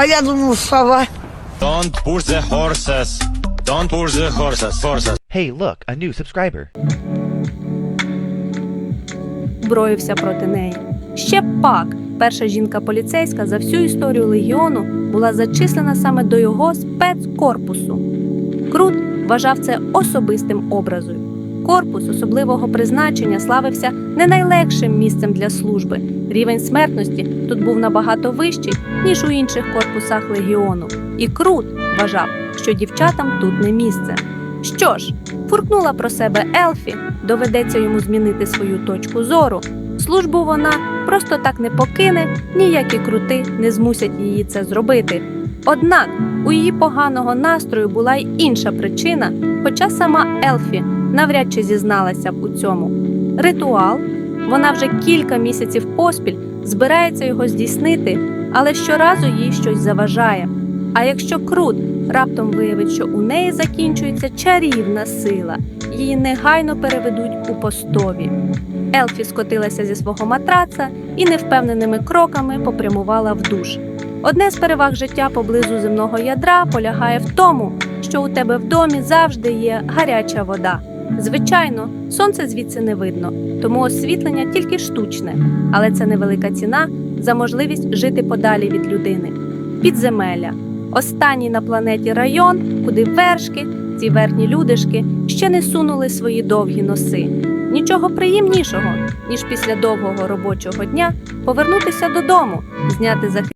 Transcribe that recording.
А я думав, сова. Don't push the horses. Don't push the horses. Horses. Hey, look, a new subscriber. зброївся проти неї. Ще пак, перша жінка поліцейська за всю історію легіону була зачислена саме до його спецкорпусу. Крут вважав це особистим образою. Корпус особливого призначення славився не найлегшим місцем для служби. Рівень смертності тут був набагато вищий, ніж у інших корпусах легіону. І Крут вважав, що дівчатам тут не місце. Що ж, фуркнула про себе Елфі, доведеться йому змінити свою точку зору. Службу вона просто так не покине, ніякі крути не змусять її це зробити. Однак у її поганого настрою була й інша причина, хоча сама Елфі навряд чи зізналася б у цьому. Ритуал вона вже кілька місяців поспіль збирається його здійснити, але щоразу їй щось заважає. А якщо Крут раптом виявить, що у неї закінчується чарівна сила, її негайно переведуть у постові. Елфі скотилася зі свого матраца і невпевненими кроками попрямувала в душ. Одне з переваг життя поблизу земного ядра полягає в тому, що у тебе в домі завжди є гаряча вода. Звичайно, сонце звідси не видно, тому освітлення тільки штучне, але це невелика ціна за можливість жити подалі від людини. Підземелля останній на планеті район, куди вершки, ці верхні людишки ще не сунули свої довгі носи. Нічого приємнішого, ніж після довгого робочого дня повернутися додому, зняти захист.